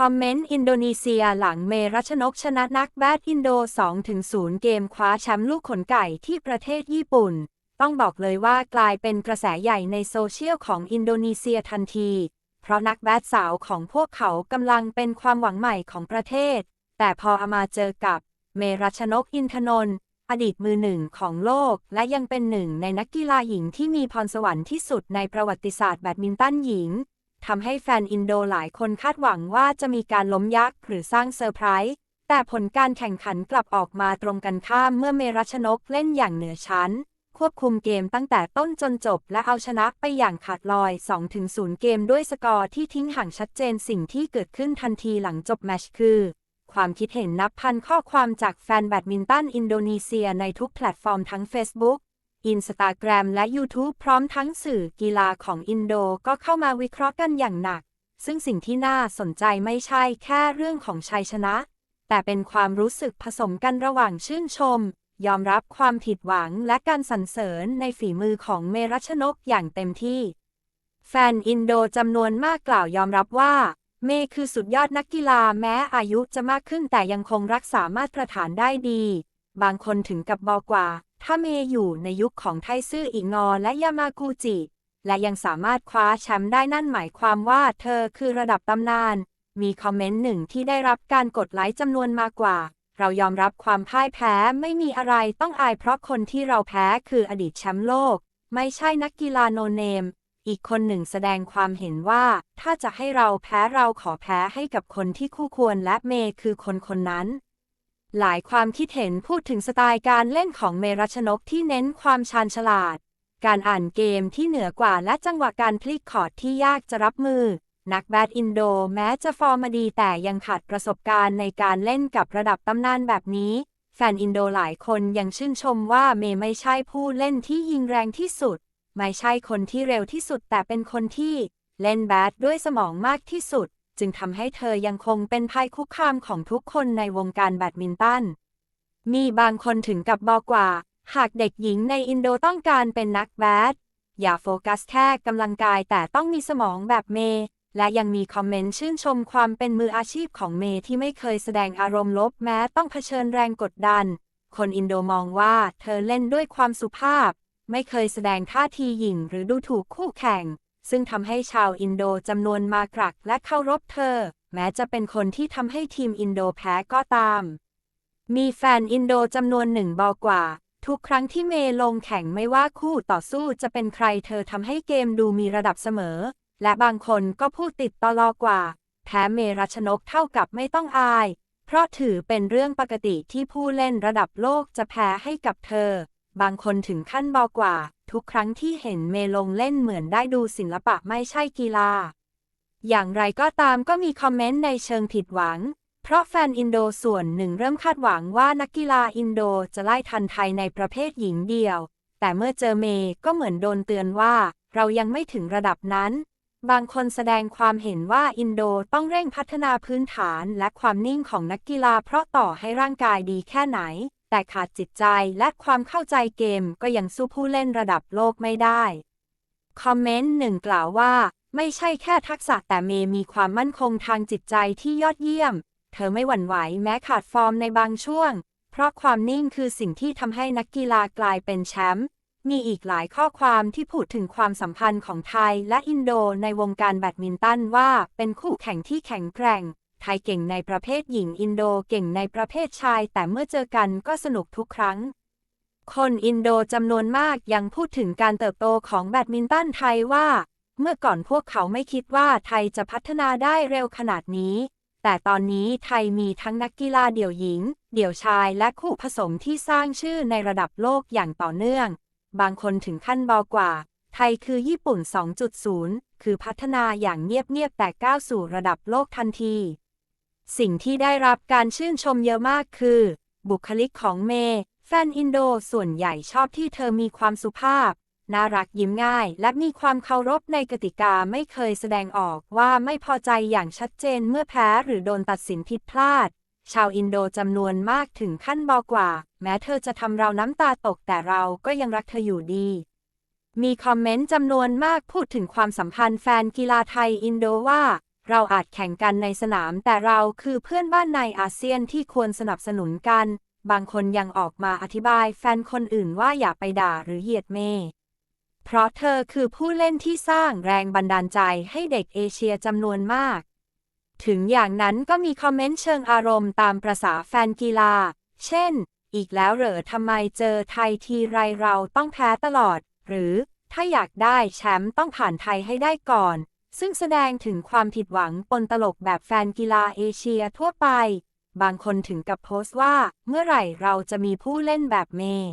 คอมเมนต์อินโดนีเซียหลังเมรัชนกชนะนักแบดอินโด 2-0 เกมคว้าแชมป์ลูกขนไก่ที่ประเทศญี่ปุ่น ต้องบอกเลยว่ากลายเป็นกระแสใหญ่ในโซเชียลของอินโดนีเซียทันที เพราะนักแบดสาวของพวกเขากำลังเป็นความหวังใหม่ของประเทศ แต่พอเอามาเจอกับเมรัชนกอินทนนท์อดีตมือหนึ่งของโลก และยังเป็นหนึ่งในนักกีฬาหญิงที่มีพรสวรรค์ที่สุดในประวัติศาสตร์แบดมินตันหญิง ทำให้แฟนอินโดหลายคนคาดหวังว่าจะมีการล้มยักษ์หรือสร้างเซอร์ไพรส์แต่ผลการแข่งขันกลับออกมาตรงกันข้ามเมื่อเมรัชนกเล่นอย่างเหนือชั้น ควบคุมเกมตั้งแต่ต้นจนจบและเอาชนะไปอย่างขาดลอย 2-0 เกมด้วยสกอร์ที่ทิ้งห่างชัดเจนสิ่งที่เกิดขึ้นทันทีหลังจบแมชคือ ความคิดเห็นนับพันข้อความจากแฟนแบดมินตันอินโดนีเซียในทุกแพลตฟอร์มทั้ง Facebook อินสตาแกรมและ YouTube พร้อมทั้งสื่อกีฬาของอินโดก็เข้ามาวิเคราะห์กันอย่างหนัก ซึ่งสิ่งที่น่าสนใจไม่ใช่แค่เรื่องของชัยชนะ แต่เป็นความรู้สึกผสมกันระหว่างชื่นชม ยอมรับความผิดหวังและการสรรเสริญในฝีมือของเมรัชนกอย่างเต็มที่ แฟนอินโดจำนวนมากกล่าวยอมรับว่า เมคือสุดยอดนักกีฬาแม้อายุจะมากขึ้นแต่ยังคงรักษามาตรฐานได้ดี บางคนถึงกับบอกว่า ถ้าเมย์อยู่ในยุคของไทซื่ออิงอและยามากูจิ และยังสามารถคว้าแชมป์ได้นั่นหมายความว่าเธอคือระดับตำนาน มีคอมเมนต์หนึ่งที่ได้รับการกดไลค์จำนวนมากกว่า เรายอมรับความพ่ายแพ้ไม่มีอะไรต้องอายเพราะคนที่เราแพ้คืออดีตแชมป์โลก ไม่ใช่นักกีฬาโนเนมอีกคนหนึ่งแสดงความเห็นว่า ถ้าจะให้เราแพ้เราขอแพ้ให้กับคนที่คู่ควรและเมย์คือคนคนนั้น หลายความคิดเห็นพูดถึงสไตล์การเล่นของเมรัชนกที่เน้นความชาญฉลาด การอ่านเกมที่เหนือกว่าและจังหวะการพลิกคอร์ดที่ยากจะรับมือ นักแบดอินโดแม้จะฟอร์มดีแต่ยังขาดประสบการณ์ในการเล่นกับระดับตำนานแบบนี้ แฟนอินโดหลายคนยังชื่นชมว่าเมย์ไม่ใช่ผู้เล่นที่ยิงแรงที่สุด ไม่ใช่คนที่เร็วที่สุดแต่เป็นคนที่ เล่นแบดด้วยสมองมากที่สุด จึงทำให้เธอยังคงเป็นภัยคุกคามของทุกคนในวงการแบดมินตัน มีบางคนถึงกับบอกว่า หากเด็กหญิงในอินโดต้องการเป็นนักแบด อย่าโฟกัสแค่กำลังกายแต่ต้องมีสมองแบบเมย์และยังมีคอมเมนต์ชื่นชมความเป็นมืออาชีพของเมย์ที่ไม่เคยแสดงอารมณ์ลบแม้ต้องเผชิญแรงกดดัน คนอินโดมองว่าเธอเล่นด้วยความสุภาพ ไม่เคยแสดงท่าทีหยิ่งหรือดูถูกคู่แข่ง ซึ่งทำให้ชาวอินโดจำนวนมากรักและเคารพเธอ แม้จะเป็นคนที่ทำให้ทีมอินโดแพ้ก็ตาม มีแฟนอินโดจำนวนหนึ่งบอกว่า ทุกครั้งที่เมย์ลงแข่งไม่ว่าคู่ต่อสู้จะเป็นใครเธอทำให้เกมดูมีระดับเสมอ และบางคนก็พูดติดตลอกว่าแพ้เมรัชนกเท่ากับไม่ต้องอาย เพราะถือเป็นเรื่องปกติที่ผู้เล่นระดับโลกจะแพ้ให้กับเธอ บางคนถึงขั้นบอกว่า ทุกครั้งที่เห็นเมลงเล่นเหมือนได้ดูศิลปะไม่ใช่กีฬา อย่างไรก็ตามก็มีคอมเมนต์ในเชิงผิดหวัง เพราะแฟนอินโดส่วนหนึ่งเริ่มคาดหวังว่านักกีฬาอินโดจะไล่ทันไทยในประเภทหญิงเดียว แต่เมื่อเจอเมก็เหมือนโดนเตือนว่า เรายังไม่ถึงระดับนั้น บางคนแสดงความเห็นว่าอินโดต้องเร่งพัฒนาพื้นฐานและความนิ่งของนักกีฬาเพราะต่อให้ร่างกายดีแค่ไหน แต่ขาดจิตใจและความเข้าใจเกมก็ยังสู้ผู้เล่นระดับโลกไม่ได้ คอมเมนต์หนึ่งกล่าวว่า ไม่ใช่แค่ทักษะแต่เมย์มีความมั่นคงทางจิตใจที่ยอดเยี่ยม เธอไม่หวั่นไหวแม้ขาดฟอร์มในบางช่วง เพราะความนิ่งคือสิ่งที่ทำให้นักกีฬากลายเป็นแชมป์มีอีกหลายข้อความที่พูดถึงความสัมพันธ์ของไทยและอินโดในวงการแบดมินตันว่าเป็นคู่แข่งที่แข็งแกร่ง ไทยเก่งในประเภทหญิงอินโดเก่งในประเภทชาย แต่เมื่อเจอกันก็สนุกทุกครั้ง คนอินโดจำนวนมากยังพูดถึงการเติบโตของแบดมินตันไทยว่า เมื่อก่อนพวกเขาไม่คิดว่าไทยจะพัฒนาได้เร็วขนาดนี้ แต่ตอนนี้ไทยมีทั้งนักกีฬาเดี่ยวหญิง เดี่ยวชายและคู่ผสมที่สร้างชื่อในระดับโลกอย่างต่อเนื่อง บางคนถึงขั้นบอกว่า ไทยคือญี่ปุ่น 2.0 คือพัฒนาอย่างเงียบๆแต่ก้าวสู่ระดับโลกทันที สิ่งที่ได้รับการชื่นชมเยอะมากคือ บุคลิกของเมย์แฟนอินโดส่วนใหญ่ชอบที่เธอมีความสุภาพ น่ารักยิ้มง่าย และมีความเคารพในกติกาไม่เคยแสดงออกว่าไม่พอใจอย่างชัดเจนเมื่อแพ้หรือโดนตัดสินผิดพลาด ชาวอินโดจำนวนมากถึงขั้นบอกว่า แม้เธอจะทำเราน้ำตาตกแต่เราก็ยังรักเธออยู่ดี มีคอมเมนต์จำนวนมากพูดถึงความสัมพันธ์แฟนกีฬาไทยอินโดว่า เราอาจแข่งกันในสนาม แต่เราคือเพื่อนบ้านในอาเซียนที่ควรสนับสนุนกัน บางคนยังออกมาอธิบายแฟนคนอื่นว่าอย่าไปด่าหรือเหยียดเมย์เพราะเธอคือผู้เล่นที่สร้างแรงบันดาลใจให้เด็กเอเชียจำนวนมาก ถึงอย่างนั้นก็มีคอมเมนต์เชิงอารมณ์ตามประษาแฟนกีฬา เช่น อีกแล้วเหรอทำไมเจอไทยทีไรเราต้องแพ้ตลอด หรือถ้าอยากได้แชมป์ต้องผ่านไทยให้ได้ก่อน ซึ่งแสดงถึงความผิดหวังปนตลกแบบแฟนกีฬาเอเชียทั่วไป บางคนถึงกับโพสต์ว่า เมื่อไหร่เราจะมีผู้เล่นแบบเมย์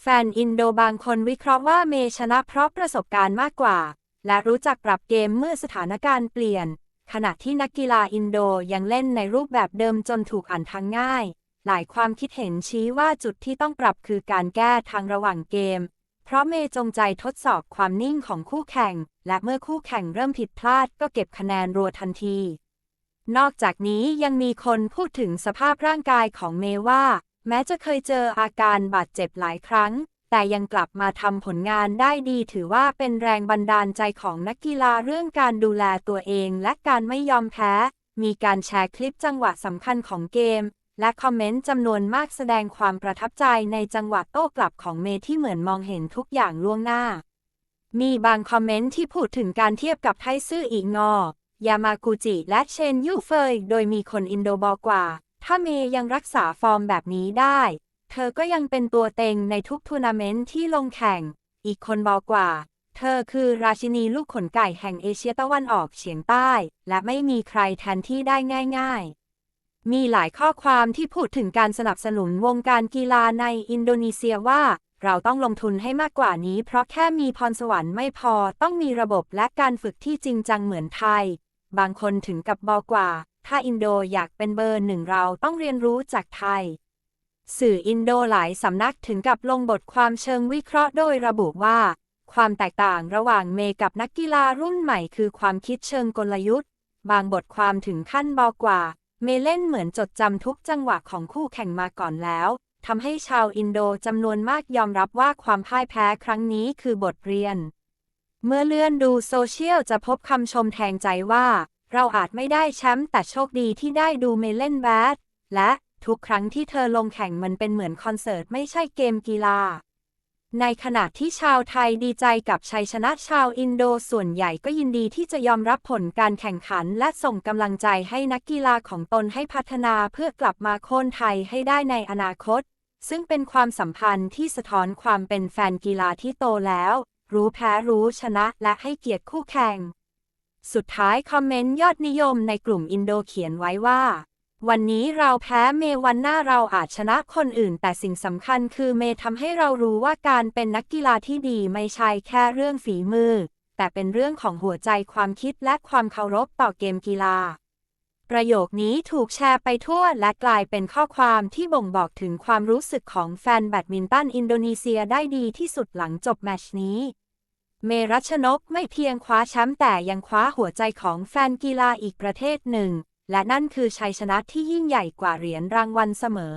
แฟนอินโดบางคนวิเคราะห์ว่าเมย์ชนะเพราะประสบการณ์มากกว่า และรู้จักปรับเกมเมื่อสถานการณ์เปลี่ยน ขณะที่นักกีฬาอินโดยังเล่นในรูปแบบเดิมจนถูกอ่านทางง่าย หลายความคิดเห็นชี้ว่าจุดที่ต้องปรับคือการแก้ทางระหว่างเกม เพราะเมย์จงใจทดสอบความนิ่งของคู่แข่ง และเมื่อคู่แข่งเริ่มผิดพลาดก็เก็บคะแนนรัวทันที นอกจากนี้ยังมีคนพูดถึงสภาพร่างกายของเมย์ว่า แม้จะเคยเจออาการบาดเจ็บหลายครั้ง แต่ยังกลับมาทำผลงานได้ดีถือว่าเป็นแรงบันดาลใจของนักกีฬาเรื่องการดูแลตัวเองและการไม่ยอมแพ้ มีการแชร์คลิปจังหวะสำคัญของเกม และคอมเมนต์จำนวนมากแสดงความประทับใจในจังหวะโต้กลับของเมที่เหมือนมองเห็นทุกอย่างล่วงหน้า มีบางคอมเมนต์ที่พูดถึงการเทียบกับไทซื่ออีกงอ ยามากุจิและเชนยูเฟย โดยมีคนอินโดบอกว่า ถ้าเมย์ยังรักษาฟอร์มแบบนี้ได้ เธอก็ยังเป็นตัวเต็งในทุกทัวร์นาเมนต์ที่ลงแข่ง อีกคนบอกว่า เธอคือราชินีลูกขนไก่แห่งเอเชียตะวันออกเฉียงใต้ และไม่มีใครแทนที่ได้ง่าย ๆ มีหลายข้อความที่พูดถึงการสนับสนุนวงการกีฬาในอินโดนีเซียว่า เราต้องลงทุนให้มากกว่านี้ เพราะแค่มีพรสวรรค์ไม่พอต้องมีระบบและการฝึกที่จริงจังเหมือนไทย บางคนถึงกับบอกว่า ถ้าอินโดอยากเป็นเบอร์หนึ่งเราต้องเรียนรู้จากไทย สื่ออินโดหลายสำนักถึงกับลงบทความเชิงวิเคราะห์โดยระบุว่า ความแตกต่างระหว่างเมกับนักกีฬารุ่นใหม่ คือความคิดเชิงกลยุทธ์ บางบทความถึงขั้นบอกว่า เมเล่นเหมือนจดจำทุกจังหวะของคู่แข่งมาก่อนแล้วทำให้ชาวอินโดจำนวนมากยอมรับว่าความพ่ายแพ้ครั้งนี้คือบทเรียน เมื่อเลื่อนดูโซเชียลจะพบคำชมแทงใจว่า เราอาจไม่ได้แชมป์แต่โชคดีที่ได้ดูเมเล่นแบดและทุกครั้งที่เธอลงแข่งมันเป็นเหมือนคอนเสิร์ตไม่ใช่เกมกีฬา ในขณะที่ชาวไทยดีใจกับชัยชนะชาวอินโดส่วนใหญ่ก็ยินดีที่จะยอมรับผลการแข่งขันและส่งกำลังใจให้นักกีฬาของตนให้พัฒนาเพื่อกลับมาโค่นไทยให้ได้ในอนาคต ซึ่งเป็นความสัมพันธ์ที่สะท้อนความเป็นแฟนกีฬาที่โตแล้ว รู้แพ้รู้ชนะและให้เกียรติคู่แข่ง สุดท้ายคอมเมนต์ยอดนิยมในกลุ่มอินโดเขียนไว้ว่า วันนี้เราแพ้เมวันหน้าเราอาจชนะคนอื่น แต่สิ่งสำคัญคือเมทำให้เรารู้ว่าการเป็นนักกีฬาที่ดีไม่ใช่แค่เรื่องฝีมือ แต่เป็นเรื่องของหัวใจความคิดและความเคารพต่อเกมกีฬา ประโยคนี้ถูกแชร์ไปทั่วและกลายเป็นข้อความที่บ่งบอกถึงความรู้สึกของแฟนแบดมินตันอินโดนีเซียได้ดีที่สุดหลังจบแมชนี้เมรัชนกไม่เพียงคว้าแชมป์แต่ยังคว้าหัวใจของแฟนกีฬาอีกประเทศหนึ่ง และนั่นคือชัยชนะที่ยิ่งใหญ่กว่าเหรียญรางวัลเสมอ